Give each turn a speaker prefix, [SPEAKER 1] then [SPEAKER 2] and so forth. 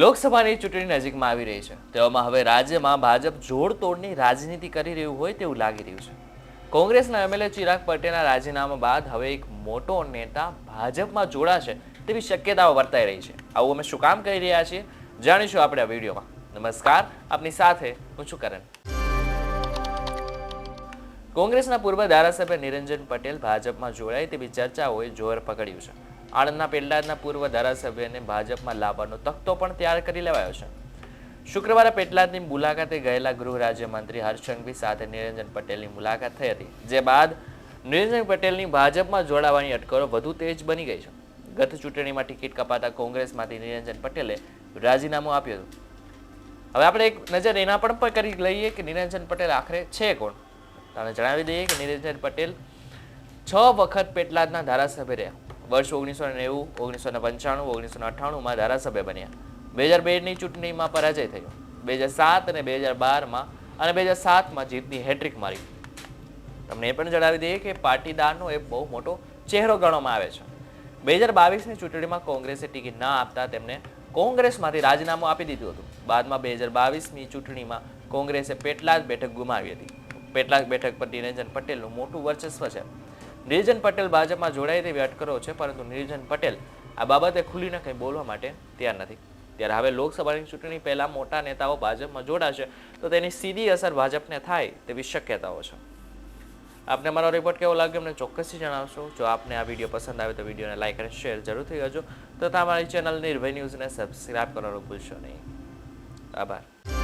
[SPEAKER 1] લોકસભાની ચૂંટણી નજીકમાં આવી રહી છે. તેવામાં હવે રાજ્યમાં ભાજપ જોડતોડની રાજનીતિ કરી રહ્યું હોય તેવું લાગી રહ્યું છે. કોંગ્રેસના એમએલએ ચિરાગ પટેલના રાજીનામા બાદ હવે એક મોટો નેતા ભાજપમાં જોડાશે તેવી શક્યતાઓ વર્તાઈ રહી છે. આવું અમે શું કામ કરી રહ્યા છીએ? જાણીશું આપણે આ વિડીયોમાં. નમસ્કાર, આપની સાથે હું છું કરણ. કોંગ્રેસના પૂર્વ ધારાસભ્ય નિરંજન પટેલ ભાજપમાં જોડાય તેવી ચર્ચાઓએ જોર પકડ્યું છે. આણંદના પેટલાદના પૂર્વ ધારાસભ્યને ભાજપમાં લાવવાનો તખતો પણ તૈયાર કરી લેવાયો છે. શુક્રવારે પેટલાદની મુલાકાતે ગયેલા ગૃહ રાજ્યમંત્રી હર્ષંઘવી સાથે નિરંજન પટેલની મુલાકાત થઈ હતી, જે બાદ નિરંજન પટેલની ભાજપમાં જોડાવાની અટકળો વધુ તેજ બની ગઈ છે. ગત ચૂંટણીમાં ટિકિટ કપાતા કોંગ્રેસમાંથી નિરંજન પટેલે રાજીનામું આપ્યું હતું. હવે આપણે એક નજર એના પણ પણ કરી લઈએ કે નિરંજન પટેલ આખરે છે કોણ? તમને જણાવી દઈએ કે નિરંજન પટેલ છ વખત પેટલાદના ધારાસભ્ય રહ્યા. વર્ષ ઓગણીસો નેવું, ઓગણીસો ને પંચાણું, ઓગણીસો ને અઠ્ઠાણુંમાં ધારાસભ્ય બન્યા. બે હજાર બેની ચૂંટણીમાં પરાજય થયો. બે હજાર સાત અને બે હજાર બારમાં અને બે હજાર સાતમાં જીતની હેટ્રિક મારી. તમને એ પણ જણાવી દઈએ કે પાટીદારનો એ બહુ મોટો ચહેરો ગણવામાં આવે છે. બે હજાર બાવીસની ચૂંટણીમાં કોંગ્રેસે ટિકિટ ના આપતા તેમને કોંગ્રેસમાંથી રાજીનામું આપી દીધું હતું. બાદમાં બે હજાર બાવીસની ચૂંટણીમાં કોંગ્રેસે પેટલાદ બેઠક ગુમાવી હતી. પેટલાદ બેઠક પર નિરંજન પટેલનું મોટું વર્ચસ્વ છે. નિરંજન પટેલ ભાજપમાં જોડાય તેવી અટકળો છે, પરંતુ નિર્જન પટેલ આ બાબતે ખુલીને કંઈ બોલવા માટે તૈયાર નથી. ત્યારે હવે લોકસભાની ચૂંટણી પહેલાં મોટા નેતાઓ ભાજપમાં જોડાશે, તો તેની સીધી અસર ભાજપને થાય તેવી શક્યતાઓ છે. આપને મારો રિપોર્ટ કેવો લાગ્યો અમને ચોક્કસથી જણાવશો. જો આપને આ વીડિયો પસંદ આવે તો વિડીયોને લાઇક અને શેર જરૂરથી કરજો તથા અમારી ચેનલ નિર્ભય ન્યૂઝને સબસ્ક્રાઇબ કરવાનું ભૂલશો નહીં. આભાર.